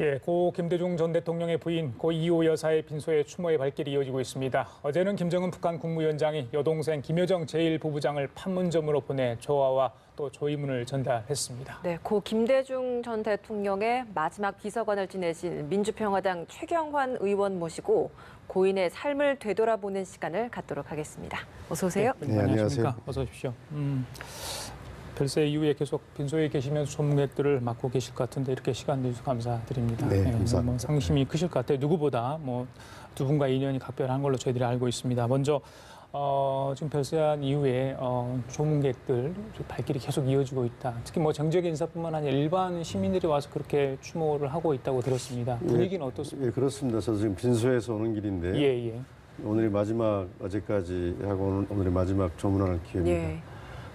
예, 고 김대중 전 대통령의 부인 고 이호 여사의 빈소에 추모의 발길이 이어지고 있습니다. 어제는 김정은 북한 국무위원장이 여동생 김여정 제1부부장을 판문점으로 보내 조화와 또 조의문을 전달했습니다. 네, 고 김대중 전 대통령의 마지막 비서관을 지내신 민주평화당 최경환 의원 모시고 고인의 삶을 되돌아보는 시간을 갖도록 하겠습니다. 어서 오세요. 네, 안녕하세요. 어서 오십시오. 음, 별세 이후에 계속 빈소에 계시면서 조문객들을 맡고 계실 것 같은데 이렇게 시간 내주셔서 감사드립니다. 네, 예, 감사합니다. 뭐 상심이 크실 것 같아요. 누구보다 뭐 두 분과 인연이 각별한 걸로 저희들이 알고 있습니다. 먼저 어, 지금 별세한 이후에 어, 조문객들 발길이 계속 이어지고 있다. 특히 뭐 정적 인사뿐만 아니라 일반 시민들이 와서 그렇게 추모를 하고 있다고 들었습니다. 분위기는 어떻습니까? 예, 그렇습니다. 저도 지금 빈소에서 오는 길인데 예, 예. 오늘이 마지막 어제까지 하고 오늘, 오늘이 마지막 조문하는 기회입니다. 예.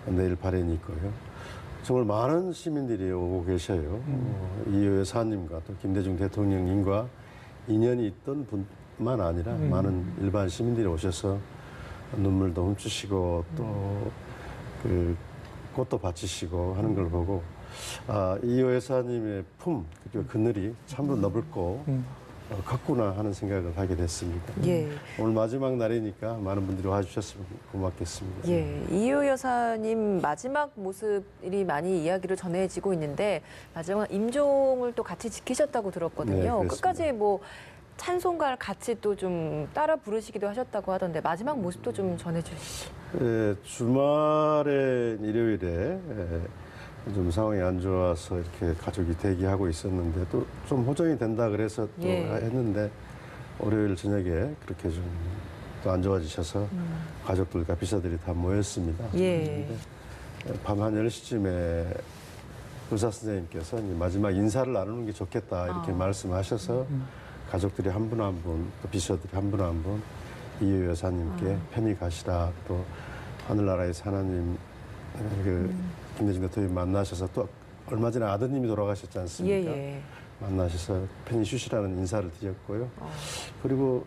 내일 발행이 있고요. 정말 많은 시민들이 오고 계셔요. 어, 이 여사님과 또 김대중 대통령님과 인연이 있던 분만 아니라 음. 많은 일반 시민들이 오셔서 눈물도 훔치시고 또 그 꽃도 바치시고 하는 걸 보고 아, 이 여사님의 품, 그리고 그늘이 참으로 넓고 음. 어, 컸구나 하는 생각을 하게 됐습니다. 예. 오늘 마지막 날이니까 많은 분들이 와주셨으면 고맙겠습니다. 예, 이효 여사님 마지막 모습이 많이 이야기를 전해지고 있는데 마지막 임종을 또 같이 지키셨다고 네, 들었거든요. 그렇습니다. 끝까지 뭐 찬송가를 같이 또 좀 따라 부르시기도 하셨다고 하던데 마지막 모습도 좀 전해주시죠. 예, 주말에 일요일에 예, 좀 상황이 안 좋아서 이렇게 가족이 대기하고 있었는데 또 좀 호전이 된다 그래서 또 예. 했는데 월요일 저녁에 그렇게 좀 또 안 좋아지셔서 가족들과 비서들이 다 모였습니다. 음. 예. 근데 밤한 10시쯤에 의사 선생님께서 마지막 인사를 나누는 게 좋겠다 이렇게 아. 말씀하셔서 가족들이 한 분 한 분, 또 비서들이 한 분 한 분 이효 여사님께 편히 가시라 또 하늘나라의 하나님 그 김대중 대통령 만나셔서 또 얼마 전에 아드님이 돌아가셨지 않습니까? 예, 예. 만나셔서 편히 쉬시라는 인사를 드렸고요. 어. 그리고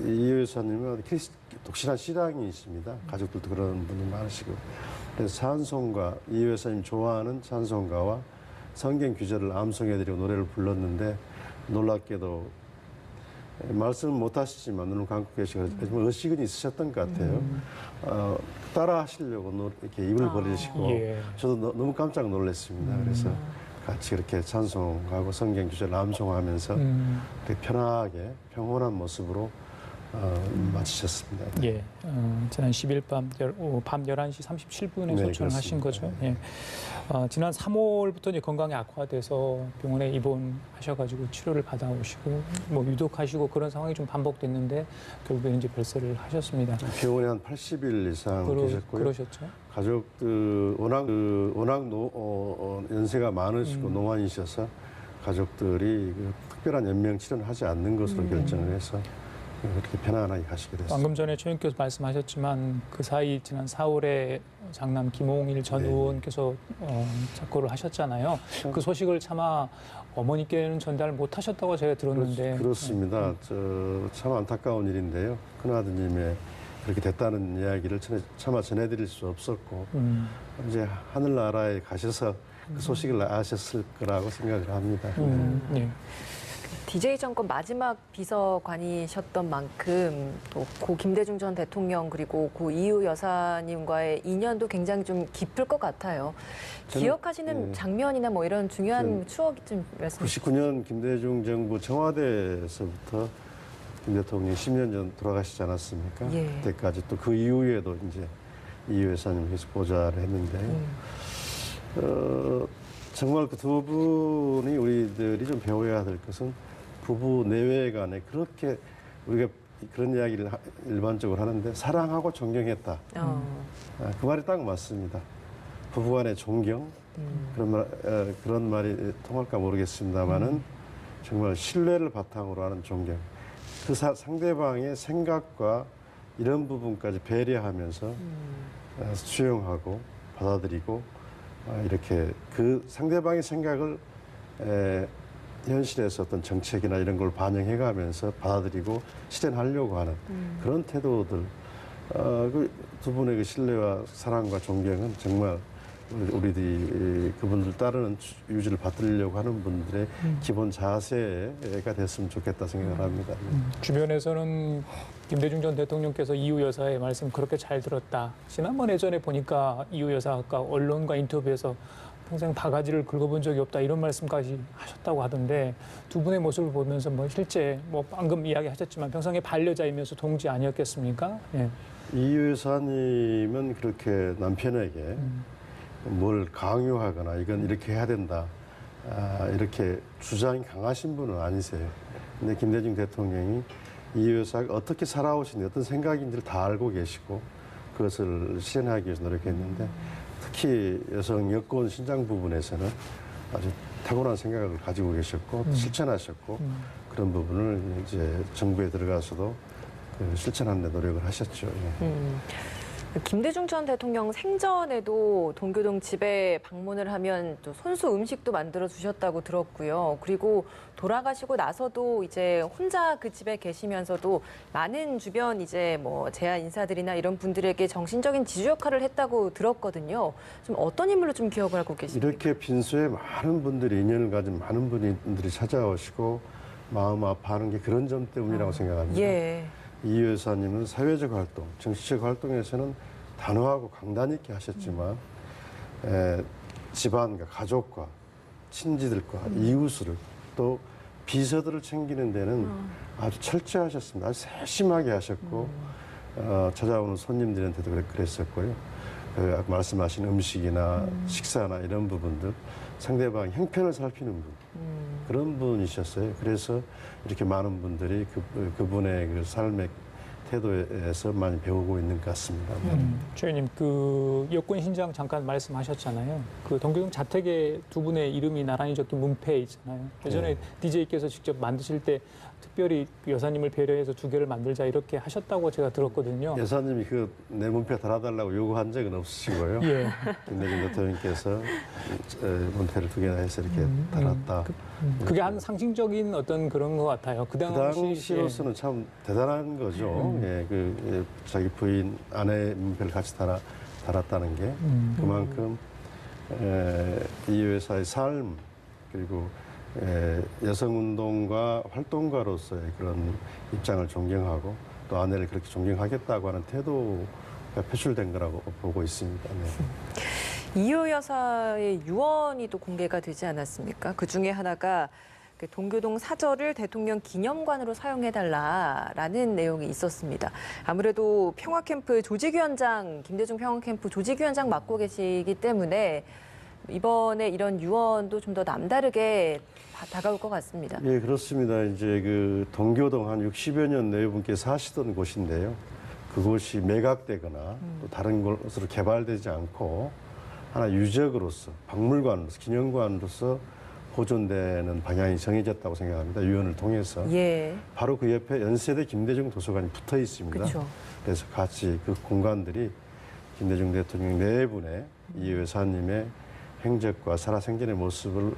이효 여사님은 크리스- 독실한 신앙이십니다. 가족들도 그런 분이 많으시고. 그래서 찬송가, 이효 여사님 좋아하는 찬송가와 성경 규절을 암송해드리고 노래를 불렀는데 놀랍게도 말씀은 못 하시지만 눈을 감고 계시고 정말 의식은 있으셨던 것 같아요. 어, 따라 하시려고 노- 이렇게 입을 아. 벌리시고 예. 저도 너, 무 깜짝 놀랐습니다. 그래서 같이 그렇게 찬송하고 성경 규절 암송하면서 음. 되게 편하게 평온한 모습으로 어, 마치셨습니다. 예, 어, 지난 10일 밤, 열- 오후 밤 11시 37분에 네, 소천을 하신. 거죠. 예. 어, 지난 3월부터 이제 건강이 악화돼서 병원에 입원하셔가지고 치료를 받아오시고 뭐 유독하시고 그런 상황이 좀 반복됐는데 결국에 이제 별세를 하셨습니다. 병원에 한 80일 이상 그러, 계셨고요. 그러셨죠. 가족들 워낙 그 워낙 노, 어, 어, 연세가 많으시고 음. 노안이셔서 가족들이 그 특별한 연명 치료는 하지 않는 것으로 음. 결정을 해서 그렇게 편안하게 가시게 됐습니다. 방금 전에 최 의원께서 말씀하셨지만 그 사이 지난 4월에 장남 김홍일 전 네. 의원께서 어, 작고를 하셨잖아요. 그 소식을 차마 어머니께는 전달 못 하셨다고 제가 들었는데 그렇, 습니다 참 안타까운 일인데요. 큰아드님의 그렇게 됐다는 이야기를 전에- 차마 전해드릴 수 없었고 음, 이제 하늘나라에 가셔서 그 소식을 아셨을 거라고 생각을 합니다. 음, 예. DJ 정권 마지막 비서관이셨던 만큼 또고 김대중 전 대통령 그리고 고 이유 여사님과의 인연도 굉장히 좀 깊을 것 같아요. 저는- 기억하시는 예. 장면이나 뭐 이런 중요한 저는 추억 좀 말씀해 주시죠. 99년 김대중 정부 청와대에서부터 김 대통령이 10년 전 돌아가시지 않았습니까? 예. 그때까지 또 그 이후에도 이제 이 여사님 계속 보좌를 했는데 음. 어, 정말 그 두 분이 우리들이 좀 배워야 될 것은 부부 내외 간에 그렇게 우리가 그런 이야기를 하- 일반적으로 하는데 사랑하고 존경했다. 어. 아, 그 말이 딱 맞습니다. 부부간의 존경 음. 그런 말 어, 그런 말이 통할까 모르겠습니다만은 정말 신뢰를 바탕으로 하는 존경. 그 사- 상대방의 생각과 이런 부분까지 배려하면서 어, 수용하고 받아들이고 어, 이렇게 그 상대방의 생각을 에, 현실에서 어떤 정책이나 이런 걸 반영해가면서 받아들이고 실현하려고 하는 그런 태도들. 어, 그두 분의 그 신뢰와 사랑과 존경은 정말 우리- 우리들이 그분들 따르는 주- 유지를 받들려고 하는 분들의 기본 자세가 됐으면 좋겠다 생각을 합니다. 주변에서는 김대중 전 대통령께서 이유 여사의 말씀 그렇게 잘 들었다. 지난번 예전에 보니까 이유 여사가 언론과 인터뷰에서 평생 바가지를 긁어본 적이 없다 이런 말씀까지 하셨다고 하던데 두 분의 모습을 보면서 뭐 실제 뭐 방금 이야기하셨지만 평생의 반려자이면서 동지 아니었겠습니까? 예. 이 여사님은 그렇게 남편에게 뭘 강요하거나 이건 이렇게 해야 된다 아, 이렇게 주장이 강하신 분은 아니세요. 근데 김대중 대통령이 이 여사가 어떻게 살아오신지 어떤 생각인지를 다 알고 계시고 그것을 실현하기 위해서 노력했는데 특히 여성 여권 신장 부분에서는 아주 탁월한 생각을 가지고 계셨고 또 실천하셨고 그런 부분을 이제 정부에 들어가서도 그 실천하는 데 노력을 하셨죠. 예. 음. 김대중 전 대통령 생전에도 동교동 집에 방문을 하면 또 손수 음식도 만들어 주셨다고 들었고요. 그리고 돌아가시고 나서도 이제 혼자 그 집에 계시면서도 많은 주변 이제 뭐 제야 인사들이나 이런 분들에게 정신적인 지주 역할을 했다고 들었거든요. 좀 어떤 인물로 좀 기억을 하고 계십니까? 이렇게 빈소에 많은 분들이 인연을 가진 많은 분들이 찾아오시고 마음 아파하는 게 그런 점 때문이라고 생각합니다. 예. 이 여사님은 사회적 활동, 정치적 활동에서는 단호하고 강단 있게 하셨지만 에, 집안과 가족과 친지들과 이웃을 또 비서들을 챙기는 데는 아주 철저하셨습니다. 아주 세심하게 하셨고 어, 찾아오는 손님들한테도 그랬- 그랬었고요. 그 말씀하신 음식이나 식사나 이런 부분들 상대방 형편을 살피는 분 그런 분이셨어요. 그래서 이렇게 많은 분들이 그, 그분의 그 삶의 태도에서 많이 배우고 있는 것 같습니다. 음, 주연님 그 여권 신장 잠깐 말씀하셨잖아요. 그 동교동 자택에 두 분의 이름이 나란히 적힌 문패 있잖아요. 예전에 네. DJ께서 직접 만드실 때 특별히 그 여사님을 배려해서 두 개를 만들자 이렇게 하셨다고 제가 들었거든요. 여사님이 그 내 문패 달아달라고 요구한 적은 없으시고요. 예. 김대중 대통령께서 에, 문패를 두 개나 해서 이렇게 달았다. 음, 그게 한 상징적인 어떤 그런 것 같아요. 그그 당시 당시로서는 참 대단한 거죠. 예, 그 예, 자기 부인 아내 문패를 같이 달아, 달았다는 게 음. 그만큼 에, 이 회사의 삶 그리고 에, 여성운동가 활동가로서의 그런 입장을 존경하고 또 아내를 그렇게 존경하겠다고 하는 태도가 표출된 거라고 보고 있습니다. 네. 이효 여사의 유언이 또 공개가 되지 않았습니까? 그 중에 하나가 그 동교동 사저를 대통령 기념관으로 사용해달라라는 내용이 있었습니다. 아무래도 평화캠프 조직위원장, 김대중 평화캠프 조직위원장 맡고 계시기 때문에 이번에 이런 유언도 좀 더 남다르게 다- 다가올 것 같습니다. 예, 그렇습니다. 이제 그 동교동 한 60여 년 내분께 사시던 곳인데요. 그곳이 매각되거나 또 다른 곳으로 개발되지 않고 하나 유적으로서 박물관으로서 기념관으로서 보존되는 방향이 정해졌다고 생각합니다. 위원을 통해서 예, 바로 그 옆에 연세대 김대중 도서관이 붙어 있습니다. 그렇죠. 그래서 같이 그 공간들이 김대중 대통령 네 분의 이 여사님의 행적과 살아생전의 모습을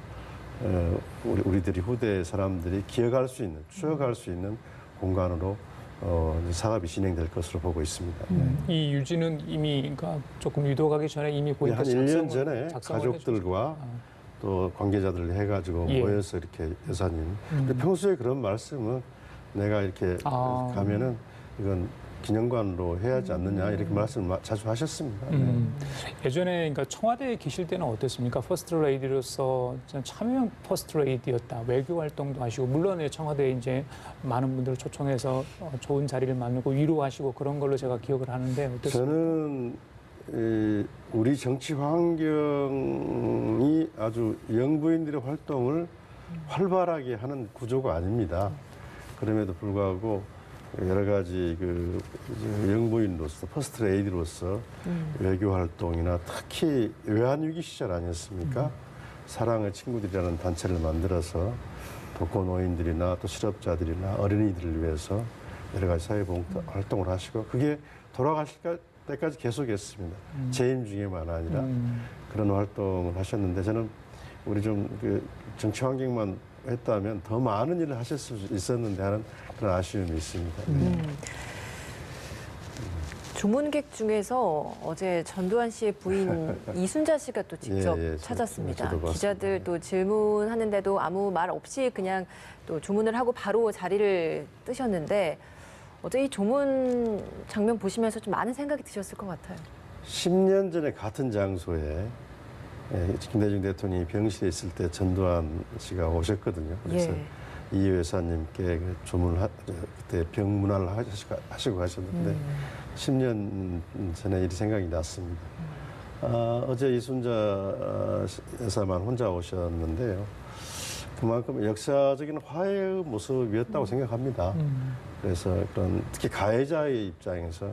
어, 우리, 우리들이 후대 사람들이 기억할 수 있는, 추억할 수 있는 공간으로 어, 사업이 진행될 것으로 보고 있습니다. 네. 이 유지는 이미 그러니까 조금 유도가기 전에 이미 예, 보니까 한 1년 전에 가족들과 또 관계자들 해가지고 예. 모여서 이렇게 여사님. 근데 평소에 그런 말씀은 내가 이렇게 아. 가면은 이건 기념관으로 해야지 않느냐 이렇게 말씀을 마- 자주 하셨습니다. 네. 음, 예전에 그러니까 청와대에 계실 때는 어땠습니까? 퍼스트 레이디로서 참여형 퍼스트 레이디였다. 외교 활동도 하시고 물론 청와대에 이제 많은 분들 초청해서 어, 좋은 자리를 만들고 위로하시고 그런 걸로 제가 기억을 하는데 어땠습니까? 저는 이, 우리 정치 환경이 아주 영부인들의 활동을 활발하게 하는 구조가 아닙니다. 그럼에도 불구하고 여러 가지 그 영부인으로서 퍼스트 레이디로서 외교 활동이나 특히 외환 위기 시절 아니었습니까? 사랑의 친구들이라는 단체를 만들어서 독거노인들이나 또 실업자들이나 어린이들을 위해서 여러 가지 사회보험 활동을 하시고 그게 돌아가실 때까지 계속했습니다. 재임 중에만 아니라 음, 그런 활동을 하셨는데 저는 우리 좀 그 정치 환경만 했다면 더 많은 일을 하실 수 있었는데 하는 그런 아쉬움이 있습니다. 네. 음. 조문객 중에서 어제 전두환 씨의 부인 이순자 씨가 또 직접 예, 예, 저- 찾았습니다. 기자들 또 질문하는데도 아무 말 없이 그냥 또 조문을 하고 바로 자리를 뜨셨는데 어제 이 조문 장면 보시면서 좀 많은 생각이 드셨을 것 같아요. 10년 전에 같은 장소에 예, 김대중 대통령이 병실에 있을 때 전두환 씨가 오셨거든요. 그래서 예. 이 여사님께 그 조문을 하, 저, 그때 병문안을 하시고, 하시고 가셨는데 음. 10년 전에 이 생각이 났습니다. 아, 어제 이순자 아, 여사만 혼자 오셨는데요. 그만큼 역사적인 화해의 모습이었다고 생각합니다. 음. 그래서 그런 특히 가해자의 입장에서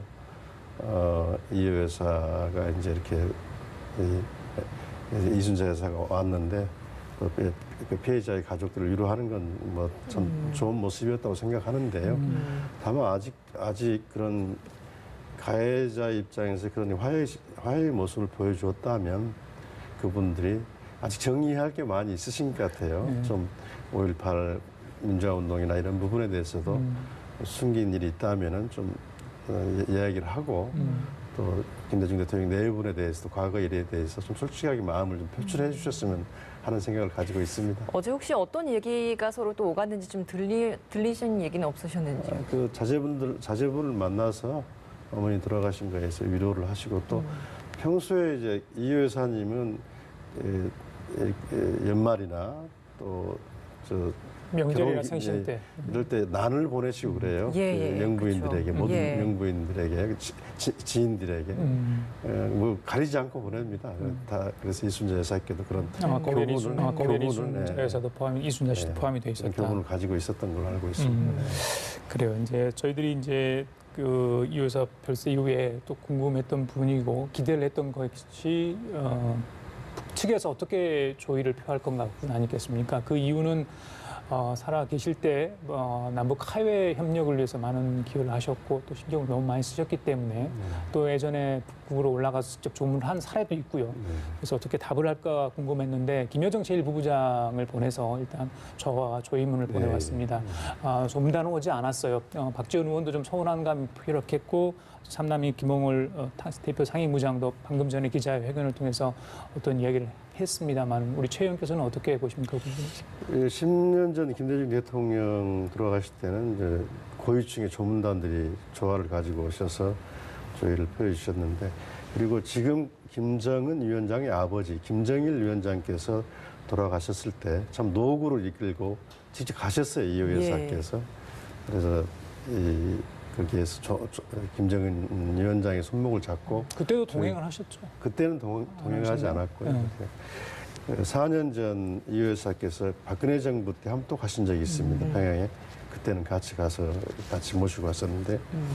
어, 이 여사가 이제 이렇게 이, 이순자 여사가 왔는데 그, 피- 그 피해자의 가족들을 위로하는 건 뭐참 좋은 모습이었다고 생각하는데요. 음. 다만 아직 아직 그런 가해자 입장에서 그런 화해 화해의 모습을 보여주었다면 그분들이 아직 정리할 게 많이 있으신 것 같아요. 네. 좀5.18 민주화 운동이나 이런 부분에 대해서도 음. 숨긴 일이 있다면은 좀 어, 이- 이야기를 하고 음. 또 김대중 대통령 내부분에 대해서도 과거 일에 대해서 좀 솔직하게 마음을 좀 표출해 주셨으면 하는 생각을 가지고 있습니다. 어제 혹시 어떤 얘기가 서로 또 오갔는지 좀 들리, 들리신 얘기는 없으셨는지요? 그 자제분들 자제분을 만나서 어머니 돌아가신 거에 대해서 위로를 하시고 또 음. 평소에 이제 이 여사님은 에, 에, 에, 연말이나 또저 명절이나 결혼- 생신 예, 때. 이럴 때 난을 보내시고 그래요. 예, 그 예, 영부인들에게 그렇죠. 모든 예. 영부인들에게 지, 지, 지인들에게 음. 에, 뭐 가리지 않고 보냅니다. 다 그래서 이순자 여사께도 그런 아마 고별 이순, 아마 고별 교훈을, 이순 예. 여사도 포함, 이순자 씨도 예, 포함이 돼 있었다. 교훈을 가지고 있었던 걸로 알고 있습니다. 음. 그래요. 이제 저희들이 이제 그 이효사 별세 이후에 또 궁금했던 부분이고 기대를 했던 것이 어, 북 측에서 어떻게 조의를 표할 건가 아니겠습니까? 그 이유는 어, 살아 계실 때 어, 남북 하회 협력을 위해서 많은 기여를 하셨고 또 신경을 너무 많이 쓰셨기 때문에 네. 또 예전에 북으로 올라가서 직접 조문을 한 사례도 있고요. 네. 그래서 어떻게 답을 할까 궁금했는데 김여정 제1부부장을 보내서 일단 저와 조의문을 네. 보내왔습니다. 아, 좀단은 오지 않았어요. 어, 박지원 의원도 좀 서운한 감이 표력했고 삼남이 김홍을 어, 타- 대표 상임부장도 방금 전에 기자회견을 통해서 어떤 이야기를 했습니다만 우리 최 의원께서는 어떻게 보십니까? 그 부분? 예, 10년 전 김대중 대통령 들어가실 때는 이제 고위층의 조문단들이 조화를 가지고 오셔서 조의를 표해 주셨는데 그리고 지금 김정은 위원장의 아버지 김정일 위원장께서 돌아가셨을 때 참 노구를 이끌고 직접 가셨어요 예. 여사께서 그래서 이 거기에서 조- 조- 김정은 위원장의 손목을 잡고 그때도 동행을 하셨죠. 그때는 동, 동행하지 아, 않았고요. 네. 4년 전 이 여사께서 박근혜 정부 때 가신 적이 있습니다. 음. 평양에. 그때는 같이 가서 같이 모시고 갔었는데 음.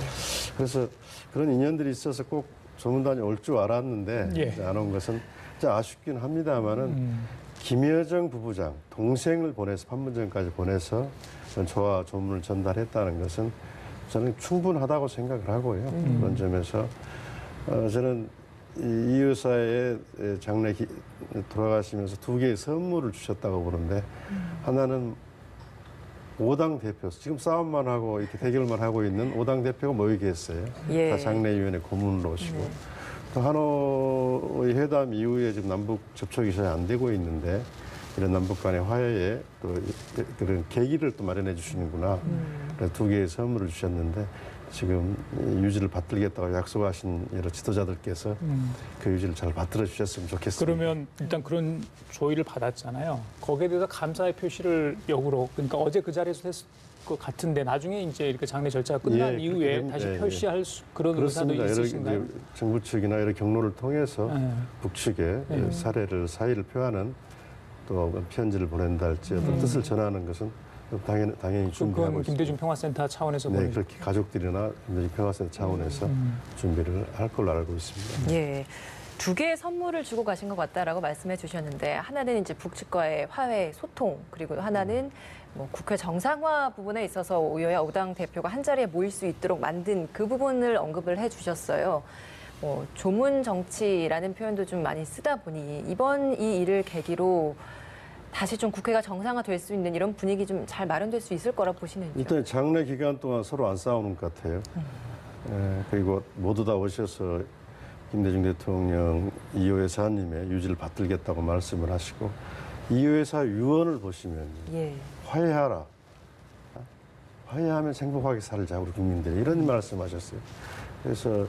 그래서 그런 인연들이 있어서 꼭 조문단이 올 줄 알았는데 예. 안온 것은 아쉽긴 합니다만은 음, 김여정 부부장 동생을 보내서 판문점까지 보내서 조화 조문을 전달했다는 것은 저는 충분하다고 생각을 하고요. 음. 그런 점에서 어, 저는 이, 이 여사의 장래 기- 돌아가시면서 두 개의 선물을 주셨다고 보는데 하나는 오당 대표 지금 싸움만 하고 이렇게 대결만 하고 있는 오당 대표가 모이게 했어요. 예. 다 장례위원회 고문으로 오시고 네. 또 하노이 회담 이후에 지금 남북 접촉이 잘 안 되고 있는데 이런 남북 간의 화해에 또 그런 계기를 또 마련해 주시는구나. 음. 두 개의 선물을 주셨는데 지금 이 유지를 받들겠다고 약속하신 여러 지도자들께서 음. 그 유지를 잘 받들어 주셨으면 좋겠습니다. 그러면 일단 그런 조의를 받았잖아요. 거기에 대해서 감사의 표시를 역으로 그러니까 어제 그 자리에서 했을 것 같은데 나중에 이제 이렇게 장례 절차가 끝난 예, 이후에 됩니다. 다시 예, 예. 표시할 수, 그런 의사도 그렇습니다. 여러 있으신가요? 정부 측이나 여러 경로를 통해서 예. 북측에 네. 사례를 사의를 표하는 또 편지를 보낸다 할지 어떤 음. 뜻을 전하는 것은 당연히 당연히 준비하고 그건 있습니다. 김대중 평화센터 차원에서 네, 보내죠. 그렇게 가족들이나 김대중 평화센터 차원에서 음. 준비를 할 걸로 알고 있습니다. 예. 두 개의 선물을 주고 가신 것 같다라고 말씀해 주셨는데 하나는 이제 북측과의 화해 소통 그리고 하나는 뭐 국회 정상화 부분에 있어서 오여야 오당 대표가 한 자리에 모일 수 있도록 만든 그 부분을 언급을 해 주셨어요. 뭐 조문 정치라는 표현도 좀 많이 쓰다 보니 이번 이 일을 계기로 다시 좀 국회가 정상화 될 수 있는 이런 분위기 좀 잘 마련될 수 있을 거라 보시는지요? 일단 장례 기간 동안 서로 안 싸우는 것 같아요. 에, 그리고 모두 다 오셔서 김대중 대통령 이호 여사님의 유지를 받들겠다고 말씀을 하시고 이호 여사 유언을 보시면 예. 화해하라. 화해하면 행복하게 살자 우리 국민들이 이런 말씀하셨어요. 그래서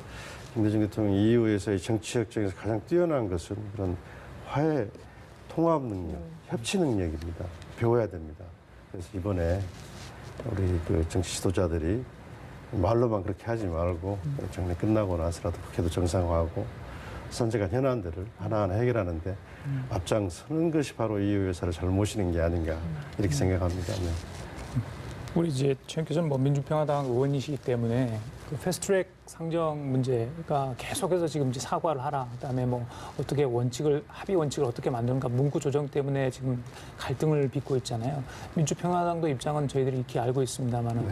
김대중 대통령 이후에서의 정치적 적에서 가장 뛰어난 것은 그런 화해 통합 능력, 협치 능력입니다. 배워야 됩니다. 그래서 이번에 우리 그 정치 지도자들이 말로만 그렇게 하지 말고 정리 끝나고 나서라도 국회도 정상화하고 선제간 현안들을 하나하나 해결하는데 앞장서는 것이 바로 이후 여사를 잘 모시는 게 아닌가 이렇게 생각합니다. 네. 우리 이제 최 교수는 뭐 민주평화당 의원이시기 때문에 그 패스트트랙 상정 문제가 계속해서 지금 이제 사과를 하라. 그다음에 뭐 어떻게 원칙을 합의 원칙을 어떻게 만드는가 문구 조정 때문에 지금 갈등을 빚고 있잖아요. 민주평화당도 입장은 저희들이 이렇게 알고 있습니다만은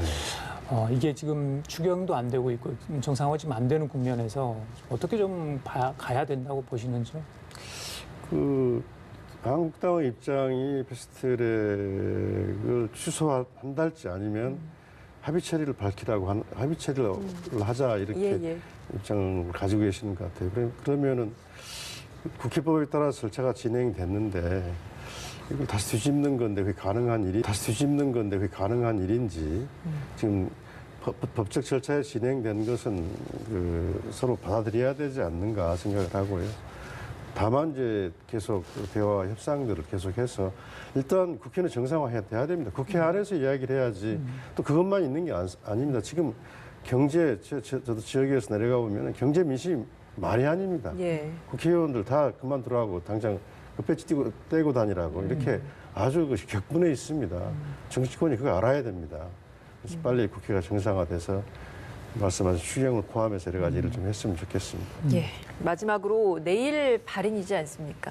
어, 이게 지금 추경도 안 되고 있고 정상화 지금 안 되는 국면에서 어떻게 좀 봐, 가야 된다고 보시는지요? 그 한국당의 입장이 패스트트랙을 취소한달지 아니면 합의 처리를 밝히라고 한 합의 처리를 하자 이렇게 예, 예. 입장을 가지고 계시는 것 같아요. 그래- 그러면은 국회법에 따라 절차가 진행됐는데 이걸 다시 뒤집는 건데 그게 가능한 일이 다시 뒤집는 건데 그게 가능한 일인지 지금 법, 법적 절차에 진행된 것은 그 서로 받아들여야 되지 않는가 생각을 하고요. 다만 이제 계속 그 대화 협상들을 계속해서 일단 국회는 정상화해야 돼야 됩니다. 국회 안에서 이야기를 해야지 또 그것만 있는 게 아, 닙니다 지금 경제 저, 저, 저도 지역에서 내려가 보면 경제 민심 말이 아닙니다. 예. 국회의원들 다 그만두라고 당장 그 배지 띄고 떼고 다니라고 이렇게 아주 그 격분해 있습니다. 정치권이 그거 알아야 됩니다. 그래서 빨리 국회가 정상화돼서 말씀하신 추경을 포함해서 여러 가지 일을 좀 했으면 좋겠습니다. 예. 마지막으로 내일 발인이지 않습니까?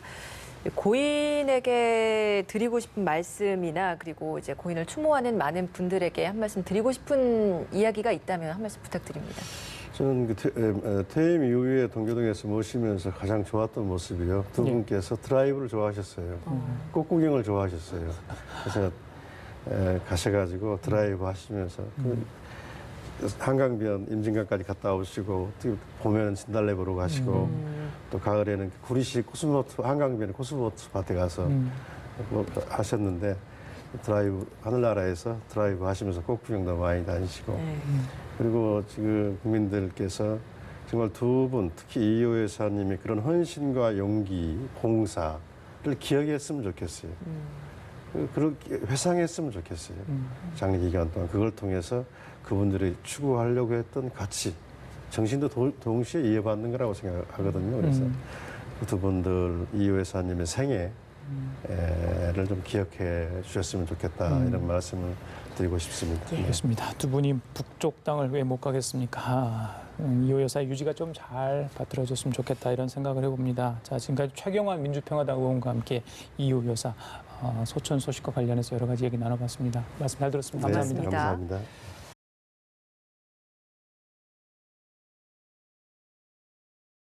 고인에게 드리고 싶은 말씀이나 그리고 이제 고인을 추모하는 많은 분들에게 한 말씀 드리고 싶은 이야기가 있다면 한 말씀 부탁드립니다. 저는 그 퇴, 퇴임 이후에 동교동에서 모시면서 가장 좋았던 모습이요. 두 예. 분께서 드라이브를 좋아하셨어요. 꽃구경을 좋아하셨어요. 그래서 에, 가셔가지고 드라이브 하시면서 그 한강변 임진강까지 갔다 오시고 또 봄에는 진달래 보러 가시고 또 가을에는 구리시 코스모트 한강변 코스모트 밭에 가서 음. 뭐 하셨는데 드라이브 하늘나라에서 드라이브 하시면서 꽃구경도 많이 다니시고 네. 그리고 지금 국민들께서 정말 두 분, 특히 이호 여사님의 그런 헌신과 용기, 봉사를 기억했으면 좋겠어요. 그- 그렇게 회상했으면 좋겠어요. 장기 기간 동안 그걸 통해서 그분들이 추구하려고 했던 가치, 정신도 도- 동시에 이어받는 거라고 생각하거든요. 그래서 음. 그두 분들 이호 여사님의 생애를 좀 기억해 주셨으면 좋겠다 이런 말씀을 드리고 싶습니다. 네. 알겠습니다. 두 분이 북쪽 땅을 왜 못 가겠습니까? 음, 이호 여사 유지가 좀 잘 받들어졌으면 좋겠다 이런 생각을 해봅니다. 자 지금까지 최경환 민주평화당 의원과 함께 이호 여사 어, 소천 소식과 관련해서 여러 가지 얘기 나눠봤습니다. 말씀 잘 들었습니다. 네, 감사합니다. 감사합니다.